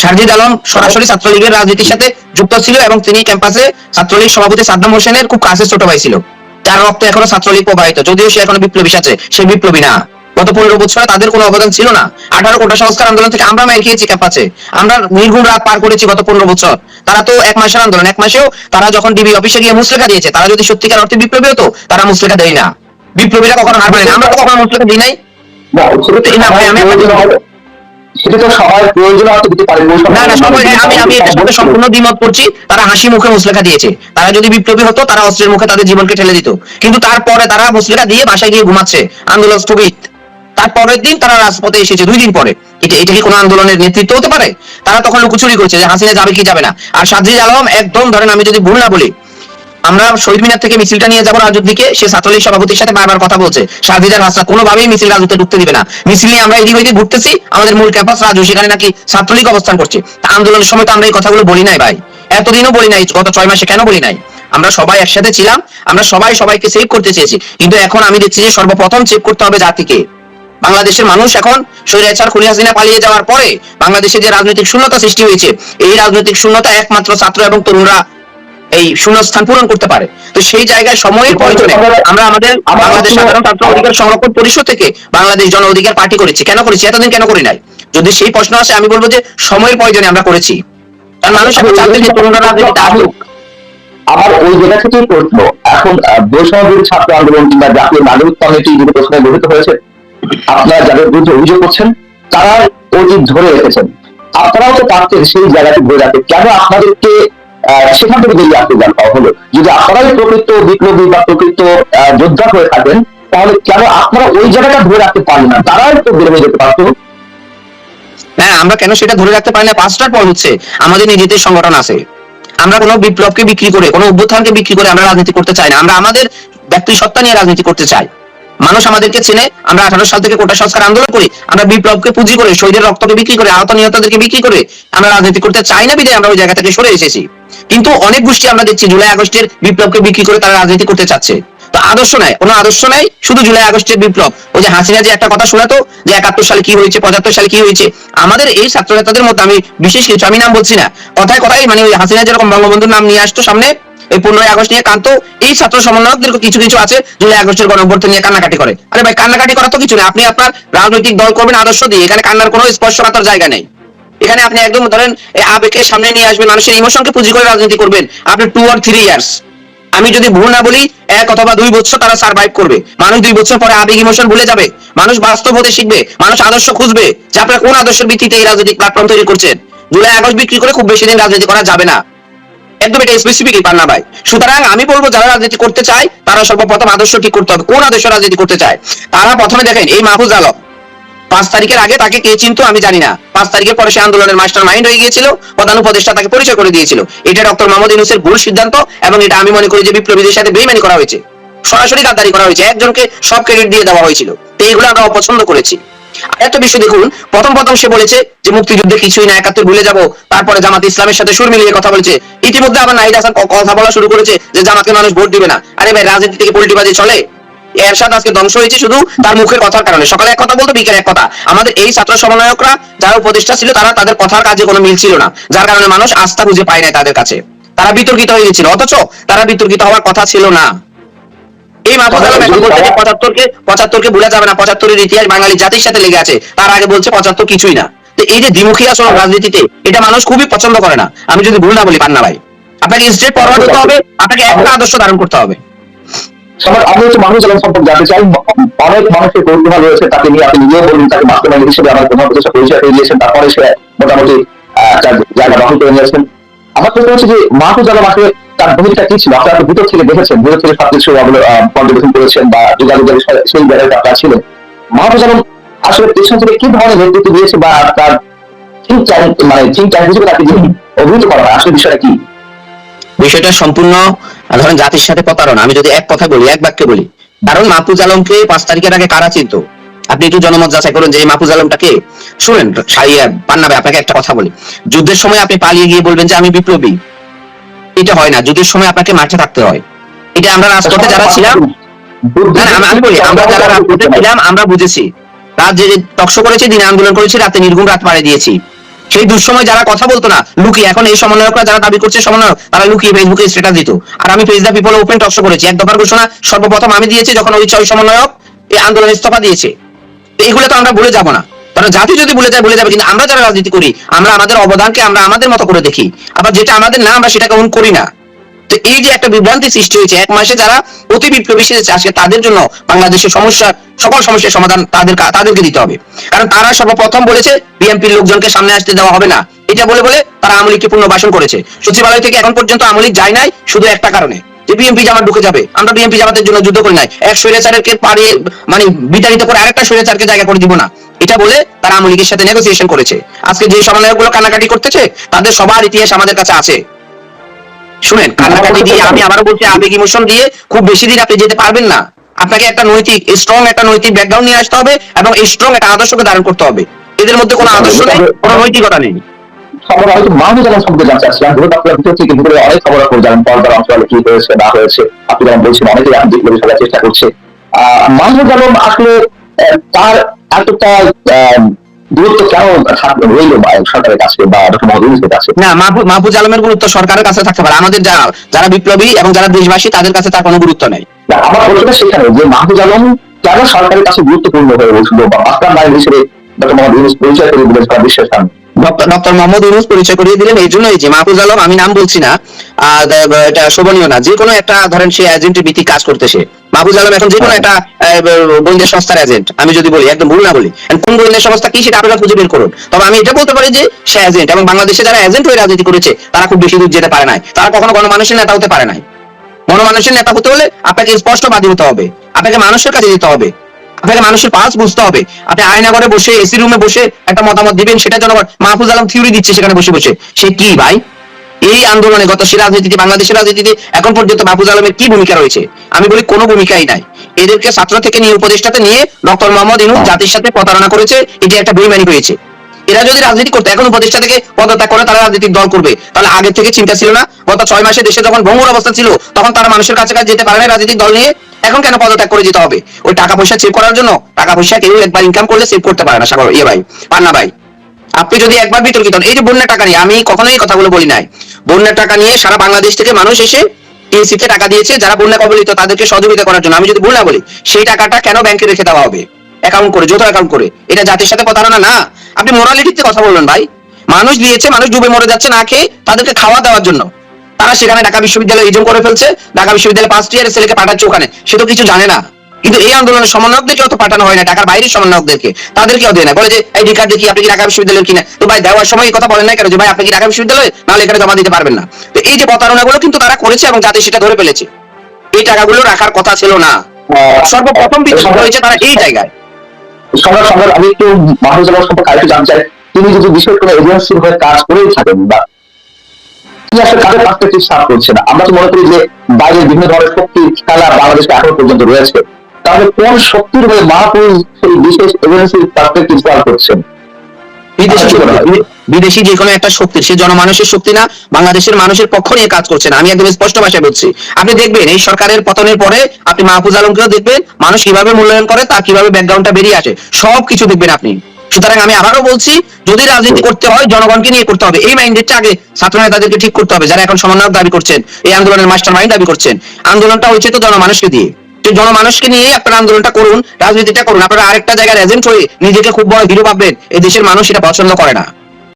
শারজিদ আলম সরাসরি ছাত্রলীগের রাজনীতির সাথে যুক্ত ছিল এবং তিনি ক্যাম্পাসে ছাত্রলীগ সভাপতি সাদ্দাম হোসেনের খুব কাছের ছোট ভাই ছিল। তার রক্ত এখনও ছাত্রলীগ প্রবাহিত যদিও সে এখনও বিপ্লবী আছে সে বিপ্লবী না। গত পনেরো বছরে তাদের কোনো অবদান ছিল না। আঠারো কোটা সংস্কার আন্দোলন থেকে আমরা মাইর খেয়েছি ক্যাম্পাসে। আমরা নির্গুণ রাত পার করেছি গত পনেরো বছর। তারা তো এক মাসের আন্দোলন এক মাসেও তারা যখন ডিবি অফিসে গিয়ে মুসলেখা দিয়েছে তারা যদি সত্যিকার অর্থে বিপ্লবী হতো তারা মুসলেখা দেয় না। বিপ্লবীরা কখনো হার মানে আমরা তো কখনো মুসলেখা দিই নাই। না, ভাই, আমি আপনাকে প্রয়োজন হবে। সেটা তো সবার প্রয়োজন হয়তো দিতে পারে না। না সবাই আমি আমি এটার সাথে সম্পূর্ণ দ্বিমত করছি তারা হাসি মুখে মুসলেখা দিয়েছে। তারা যদি বিপ্লবী হতো তারা অস্ত্রের মুখে তাদের জীবনকে ঠেলে দিত। কিন্তু তারপরে তারা মুসলেখা দিয়ে বাসায় গিয়ে ঘুমাচ্ছে আন্দোলন স্থগিত তারপরের দিন তারা রাজপথে এসেছে দুই দিন পরে। এটা এটা কি কোনো আন্দোলনের নেতৃত্ব হতে পারে? তারা তখন লুকোচুরি করছে যে হাসিনা যাবে কি যাবে না। আর সাজিদ আলম একদম ধরেন আমি যদি ভুল না বলি আমরা শহীদ মিনার থেকে মিছিলটা নিয়ে যাব রাজুর দিকে, সে ছাত্রলীগ সভাপতির সাথে বারবার কথা বলছে। সাজিদার হাসনা কোনোভাবেই মিছিল রাজুতে ঢুকতে দিবে না। মিছিল নিয়ে আমরা এদিক ওইদিক ঘুরতেছি, আমাদের মূল ক্যাম্পাস রাজু, সেখানে নাকি ছাত্রলীগ অবস্থান করছে। তা আন্দোলনের সময় তো আমরা এই কথাগুলো বলি নাই ভাই। এতদিনও বলি নাই, গত ছয় মাসে কেন বলি নাই? আমরা সবাই একসাথে ছিলাম, আমরা সবাই সবাইকে সেভ করতে চেয়েছি। কিন্তু এখন আমি দেখছি যে সর্বপ্রথম চেক করতে হবে জাতিকে। বাংলাদেশের মানুষ এখন স্বৈরাচার খুনি হাসিনা পালিয়ে যাওয়ার পরে বাংলাদেশে যে রাজনৈতিক শূন্যতা সৃষ্টি হয়েছে, এই রাজনৈতিক শূন্যতা একমাত্র ছাত্র এবং তরুণরা এই শূন্যস্থান পূরণ করতে পারে। তো সেই জায়গায় সময়ের প্রয়োজনে আমরা আমাদের বাংলাদেশ সাধারণ ছাত্র অধিকার সংরক্ষণ পরিষদ থেকে বাংলাদেশ জন অধিকার পার্টি করেছি। কেন করেছি? এতদিন কেন করি নাই? যদি সেই প্রশ্ন আসে আমি বলব যে সময়ের প্রয়োজনে আমরা করেছি। কারণ মানুষ এখন চাচ্ছে যে তরুণরা রাজনীতিতে আসুক। আমার ওই জায়গা থেকেই প্রশ্ন এখন বৈষম্যবিরোধী ছাত্র আন্দোলন কিংবা জাতীয় নাগরিক কমিটি যে প্রশ্নে গঠিত হয়েছে। আপনারা যাদের বিরুদ্ধে অভিযোগ করছেন তারা অতীত ধরে রেখেছেন। আপনারাও তো পারতেন সেই জায়গাটি ধরে রাখতে। কেন আপনাদেরকে সেখান থেকে বেরিয়ে আসতে যান হলো, যদি আপনারাই প্রকৃত বিপ্লবী বা প্রকৃত যোদ্ধা হয়ে থাকেন, তাহলে কেন আপনারা ওই জায়গাটা ধরে রাখতে পারলেন না? তারাই তো বেরোবে যেতে পারতো হ্যাঁ আমরা কেন সেটা ধরে রাখতে পারি না? পাঁচটার পর হচ্ছে, আমাদের নিজেদের সংগঠন আছে। আমরা কোনো বিপ্লবকে বিক্রি করে, কোনো অভ্যুত্থানকে বিক্রি করে আমরা রাজনীতি করতে চাই না। আমরা আমাদের ব্যক্তি সত্তা নিয়ে রাজনীতি করতে চাই। মানুষ আমাদেরকে চেনে, আমরা আঠারো সাল থেকে কোটা সংস্কার আন্দোলন করি, আমরা বিপ্লবকে পুঁজি করে, শহীদের রক্তকে বিক্রি করে, আহত নিহতদেরকে বিক্রি করে, আমরা রাজনীতি করতে চাই না বিধায় আমরা ওই জায়গা থেকে সরে এসেছি। কিন্তু অনেক গোষ্ঠী আমরা দেখছি জুলাই আগস্টের বিপ্লবকে বিক্রি করে তারা রাজনীতি করতে চাচ্ছে। তো আদর্শ নাই, কোনো আদর্শ নাই, শুধু জুলাই আগস্টের বিপ্লব। ওই যে হাসিনা যে একটা কথা শোনাতো, যে একাত্তর সালে কি হয়েছে, পঁচাত্তর সালে কি হয়েছে, আমাদের এই ছাত্র নেতাদের মধ্যে আমি বিশেষ কিছু, আমি নাম বলছি না, কথায় কথায় মানে ওই হাসিনা যেরকম বঙ্গবন্ধুর নাম নিয়ে আসতো সামনে এই পনেরোই আগস্ট নিয়ে কান্ত এই ছাত্র সমন্বয়কদের কিছু কিছু আছে জুলাই আগস্টের গণঅভ্যর্থন নিয়ে কান্নাকাটি করে। আরে ভাই, কান্নাকাটি করা তো কিছু না। আপনি আপনার রাজনৈতিক দল করবেন, আদর্শ দিয়ে। এখানে কান্নার কোনো স্পর্শকাতর জায়গা নেই। এখানে আপনি একদম ধরেন আবেগকে সামনে নিয়ে আসবেন, মানুষের ইমোশনকে পুঁজি করে রাজনীতি করবেন। আপনি টু আর থ্রি ইয়ার্স আমি যদি ভুল না বলি, এক অথবা দুই বছর তারা সার্ভাইভ করবে। মানুষ দুই বছর পরে আবেগ ইমোশন ভুলে যাবে। মানুষ বাস্তব হতে শিখবে। মানুষ আদর্শ খুঁজবে। যে আপনারা কোন আদর্শের ভিত্তিতে এই রাজনৈতিক প্ল্যাটফর্ম তৈরি করছেন? জুলাই, আগস্ট বিক্রি করে খুব বেশি দিন রাজনীতি করা যাবে না। একদম এটা স্পেসিফিকই পান্না ভাই। সুতরাং আমি বলব, যারা রাজনীতি করতে চায়, তারা সর্বপ্রথম আদর্শ ঠিক করতে হবে? কোন আদর্শ রাজনীতি করতে চায়? তারা প্রথমে দেখেন, এই মাহফুজ আলম, পাঁচ তারিখের আগে তাকে কে চিনতো আমি জানি না। পাঁচ তারিখের পরে সে আন্দোলনের মাস্টার মাইন্ড হয়ে গিয়েছিল, প্রধান উপদেষ্টা তাকে পরিচয় করে দিয়েছিল। এটা ডক্টর মোহাম্মদ ইউনুসের ভুল সিদ্ধান্ত এবং এটা আমি মনে করি যে বিপ্লবীদের সাথে বেইমানি করা হয়েছে। সরাসরি গাদ্দারি করা হয়েছে। একজনকে সব ক্রেডিট দিয়ে দেওয়া হয়েছিল। তো এইগুলো আমরা অপছন্দ করেছি। একটা বিষয় দেখুন, প্রথম প্রথম সে বলেছে যে মুক্তিযুদ্ধে কিছুই না, একাত্তর ভুলে যাব। তারপরে জামাত ইসলামের সাথে সুর মিলিয়ে কথা বলেছে। ইতিমধ্যে আবার নাহিদ হাসান কথা বলা শুরু করেছে যে জামাতকে মানুষ ভোট দিবে না। আরে ভাই, রাজনীতি থেকে পলিটিবাজি চলে? এরশাদ আজকে ধ্বংস হয়েছে শুধু তার মুখের কথার কারণে। সকালে এক কথা বলতো বিকেলে এক কথা। আমাদের এই ছাত্র সমন্বয়করা, যারা উপদেষ্টা ছিল, তারা তাদের কথার কাজে কোনো মিল ছিল না। যার কারণে মানুষ আস্থা খুঁজে পায় না তাদের কাছে। তারা বিতর্কিত হয়ে গেছিল, অথচ তারা বিতর্কিত হওয়ার কথা ছিল না। এই মাহফুজ আলম এখন বলছে যে পঁচাত্তরকে পঁচাত্তরকে ভুলে যাবে না। পঁচাত্তরের ইতিহাস বাঙালি জাতির সাথে লেগে আছে। তার আগে বলছে পঁচাত্তর কিছুই না। তো এই যে দ্বিমুখী আসলে রাজনীতিতে এটা মানুষ খুবই পছন্দ করে না। আমি যদি ভুল না বলি পান্না ভাই। আপনাকে স্ট্রেট ফরওয়ার্ড হতে হবে আপনাকে একটা আদর্শ ধারণ করতে হবে। সবার আমি হচ্ছে মানুষ আলম সম্পর্কে জানতে চাই। অনেক মানুষের কৌতূহল রয়েছে তাকে নিয়ে আপনি নিজেও বলুন তাকে মাস্টারমাইন্ড হিসেবে আমার প্রধান প্রতিষ্ঠা পরিচয় গিয়েছেন তারপরে সে মোটামুটি আহ, জায়গা দখল করে নিয়েছেন। আমার প্রশ্ন হচ্ছে যে মাহফুজ আলম আসলে তার ভূমিকা কি ছিল? আপনারা ভিতর থেকে দেখেছেন ভিতর থেকে সবকিছু পর্যবেক্ষণ করেছেন বা যোগাযোগের সেই জায়গায় আপনারা ছিলেন। আলম আসলে পেছন থেকে কি ধরনের নেতৃত্ব দিয়েছে বা তার মানে হিসেবে তাকে অভিহিত করা হয়? আসলে বিষয়টা কি? বিষয়টা সম্পূর্ণ ধরেন জাতির সাথে প্রতারণা। আমি যদি এক কথা বলি, এক বাক্যে বলি, কারণ মাহফুজ আলমকে পাঁচ তারিখের আগে কারা চিনত? আপনি একটু জনমত যাচাই করুন যে মাহফুজ আলমটাকে শুনেন পান্না ভাই আপনাকে একটা কথা বলি। যুদ্ধের সময় আপনি পালিয়ে গিয়ে বলবেন যে আমি বিপ্লবী। এটা হয় না, যুদ্ধের সময় আপনাকে মাঠে থাকতে হয়। এটা আমরা রাজপথে যারা ছিলাম আমি- বলি, আমরা যারা রাজপথে ছিলাম, আমরা বুঝেছি। রাত যে আন্দোলন করেছি, রাতে রাত দিয়েছি। সেই দুঃসময় যারা কথা বলতো না, লুকিয়ে, এখন এই সমন্বয়করা যারা দাবি করছে সমন্বয়ক, তারা লুকিয়ে ফেসবুকে স্ট্যাটাস দিত। আর আমি page the people open talk show করেছি। এক দফার ঘোষণা, সর্বপ্রথম আমি দিয়েছি যখন ওই ছয় সমন্বয়ক এই আন্দোলন ইস্তফা দিয়েছে। এইগুলো তো আমরা ভুলে যাব না। কারণ জাতি যদি ভুলে যায়, ভুলে যাবে। কিন্তু আমরা যারা রাজনীতি করি, আমরা আমাদের অবদানকে আমরা আমাদের মতো করে দেখি। আবার যেটা আমাদের না, আমরা সেটাকে গ্রহণ করি না। তো এই যে একটা বিভ্রান্তি সৃষ্টি হয়েছে, এক মাসে যারা অতি বিপ্লবী সেজেছে, আজকে তাদের জন্য বাংলাদেশের সমস্যা, সকল সমস্যার সমাধান তাদের তাদেরকে দিতে হবে। কারণ তারা সর্বপ্রথম বলেছে বিএনপির লোকজনকে সামনে আসতে দেওয়া হবে না। এটা বলে বলে তারা আমলিককে পুনর্বাসন করেছে। সচিবালয় থেকে এখন পর্যন্ত আমলিক যায় নাই, শুধু একটা কারণে। যে বিএনপি জামাত ঢুকে যাবে। আমরা বিএনপি জামাতের জন্য যুদ্ধ করি নাই। এক স্বৈরাচারকে পারিয়ে মানে বিতাড়িত করে আরেকটা স্বৈরাচারকে জায়গা করে দিব না। এটা বলে তারা আওয়ামী লীগের সাথে নেগোসিয়েশন করেছে। আজকে যে সমন্বয়কগুলো কান্নাকাটি করতেছে, তাদের সবার ইতিহাস আমাদের কাছে আছে। শুনেন, কান্নাকাটি দিয়ে আমি আবারও বলছি, আবেগ ইমোশন দিয়ে খুব বেশি দিন আপনি যেতে পারবেন না। আপনাকে একটা নৈতিক স্ট্রং একটা নৈতিক ব্যাকগ্রাউন্ড নিয়ে আসতে হবে এবং স্ট্রং একটা আদর্শকে ধারণ করতে হবে। এদের মধ্যে কোনো আদর্শ নেই, কোনো নৈতিকতা নেই। খবর তার এতটা দূরত্ব কেন রইল সরকারের কাছে বা ডক্টর কাছে? না মাহফুজ আলমের গুরুত্ব সরকারের কাছে থাকতে পারে। আমাদের যারা যারা বিপ্লবী এবং যারা দেশবাসী তাদের কাছে তার কোনো গুরুত্ব নেই। আমার প্রশ্নটা সেখানে যে মাহফুজ আলম কেন সরকারের কাছে গুরুত্বপূর্ণ হয়ে উঠল বা মাস্টার মাইন্ড হিসেবে ডক্টর পরিচয় করে দিলেন সারা বিশ্বের সামনে ডক্টর মোহাম্মদ ইউনুস পরিচয় করিয়ে দিলেন, এই জন্যই যে মাহফুজ আলম, আমি নাম বলছি না এটা শোভনীয় না, যে কোনো একটা, ধরেন সে এজেন্টের ভিত্তিক কাজ করতেছে। মাহফুজ আলম এখন যে কোনো একটা গোয়েন্দা সংস্থার এজেন্ট আমি যদি বলি, একদম ভুল না বলি। কোন গোয়েন্দা সংস্থা কি সেটা আপনারা খুঁজে বের করুন। তবে আমি এটা বলতে পারি যে সে এজেন্ট এবং বাংলাদেশে যারা এজেন্ট হয়ে রাজনীতি করেছে, তারা খুব বেশি দূর যেতে পারে নাই। তারা কখনো গণমানুষের নেতা হতে পারে নাই। গণমানুষের নেতা হতে হলে আপনাকে স্পষ্টবাদী হতে হবে। আপনাকে মানুষের কাছে যেতে হবে। আপনাকে মানুষের পাস বুঝতে হবে। আপনি আয়নাগরে বসে এসি রুমে বসে একটা মতামত দিবেন, সেটা জনগণ মাহফুজ আলম থিওরি দিচ্ছে সেখানে বসে বসে। সে কি ভাই? এই আন্দোলনে গত সে রাজনীতিতে, বাংলাদেশের রাজনীতিতে এখন পর্যন্ত মাহফুজ আলমের কি ভূমিকা রয়েছে? আমি বলি কোনো ভূমিকাই নাই। এদেরকে ছাত্র থেকে নিয়ে উপদেষ্টাতে নিয়ে ডক্টর মোহাম্মদ ইনুস জাতির সাথে প্রতারণা করেছে, এটি একটা বেইমানি হয়েছে। এরা যদি রাজনীতি করতো, এখন উপদেষ্টা থেকে পদত্যাগ করে তারা রাজনৈতিক দল করবে। তাহলে আগে থেকে চিন্তা ছিল না? গত ছয় মাসে দেশে যখন ভঙ্গুর অবস্থা ছিল, তখন তারা মানুষের কাছে কাছে যেতে পারে না রাজনৈতিক দল নিয়ে। এখন কেন পদত্যাগ করে যেতে হবে? ওই টাকা পয়সা সেভ করার জন্য? টাকা পয়সা কেউ একবার ইনকাম করলে সেভ করতে পারে না, সাগর। ইয়ে ভাই, পান্না ভাই, আপনি যদি একবার বিতর্কিত এই যে বন্যার টাকা নিয়ে, আমি কখনোই কথাগুলো বলি নাই। বন্যার টাকা নিয়ে সারা বাংলাদেশ থেকে মানুষ এসে টিএসিতে টাকা দিয়েছে, যারা বন্যা কবলিত, তাদেরকে সহযোগিতা করার জন্য। আমি যদি ভুল না বলি, সেই টাকাটা কেন ব্যাংকে রেখে দেওয়া হবে? অ্যাকাউন্ট করে, যৌথ অ্যাকাউন্ট করে। এটা জাতির সাথে প্রতারণা না। আপনি মোরালিটিতে কথা বলবেন ভাই। মানুষ দিয়েছে, মানুষ ডুবে মরে যাচ্ছে না খেয়ে তাদেরকে খাওয়া দেওয়ার জন্য। তারা সেখানে ঢাকা বিশ্ববিদ্যালয় ইজম করে ফেলছে। ঢাকা বিশ্ববিদ্যালয় ফার্স্ট ইয়ারের ছেলেকে পাঠাচ্ছে ওখানে। সে তো কিছু জানে না। কিন্তু এই আন্দোলনের সমন্বয়কদেরকে তো পাঠানো হয় না ঢাকার বাইরের সমন্বয়কদেরকে। তাদেরকেও দেয় না। বলে যে এই ঢাকার দেখি আপনি কি ঢাকা বিশ্ববিদ্যালয়ের কিনা? তো ভাই দেওয়ার সময় এই কথা বলেন না কেন? যে ভাই আপনি কি ঢাকা বিশ্ববিদ্যালয়ে? নাহলে এখানে জমা দিতে পারবেন না। তো এই যে প্রতারণাগুলো কিন্তু তারা করেছে এবং জাতি সেটা ধরে ফেলেছে। এই টাকাগুলো রাখার কথা ছিল না। সর্বপ্রথম বিকশিত হয়েছে তারা এই জায়গায়। সবার সম্রাট আমি একটু মাহফুজ সম্পর্কে আরেকটু জানতে চাই। তিনি যদি বিশেষ কোনো এজেন্সির হয়ে কাজ করেই থাকেন বা তিনি আসলে কাদের পার্সপেক্টিভ করছে না। আমরা তো মনে করি যে বাইরের বিভিন্ন ধরনের শক্তি খেলা বাংলাদেশে এখনও পর্যন্ত রয়েছে। তাহলে কোন শক্তির সেই বিশেষ এজেন্সির পার্সপেক্টিভ করছেন? বিদেশি আচ্ছা, বিদেশি যে কোনো একটা শক্তি সে জনমানুষের শক্তি না বাংলাদেশের মানুষের পক্ষ নিয়ে কাজ করছে না। আমি একদম স্পষ্ট ভাষায় বলছি। আপনি দেখবেন এই সরকারের পতনের পরে আপনি মাহফুজ আলমকেও দেখবেন মানুষ কীভাবে মূল্যায়ন করে তার কীভাবে ব্যাকগ্রাউন্ডটা বেরিয়ে আসে সব কিছু দেখবেন আপনি। সুতরাং আমি আবারও বলছি, যদি রাজনীতি করতে হয়, জনগণকে নিয়ে করতে হবে। এই মাইন্ডের আগে ছাত্র নেতাদেরকে ঠিক করতে হবে, যারা এখন সমন্বয়ক দাবি করছেন, এই আন্দোলনের মাস্টার মাইন্ড দাবি করছেন। আন্দোলনটা হয়েছে তো জনমানুষকে দিয়ে। জনমানুষকে নিয়ে আপনারা আন্দোলনটা করুন, রাজনীতিটা করুন। আপনারা আরেকটা জায়গার এজেন্ট হয়ে নিজেকে খুব বড় হিরো ভাববেন এই দেশের মানুষ এটা পছন্দ করে না।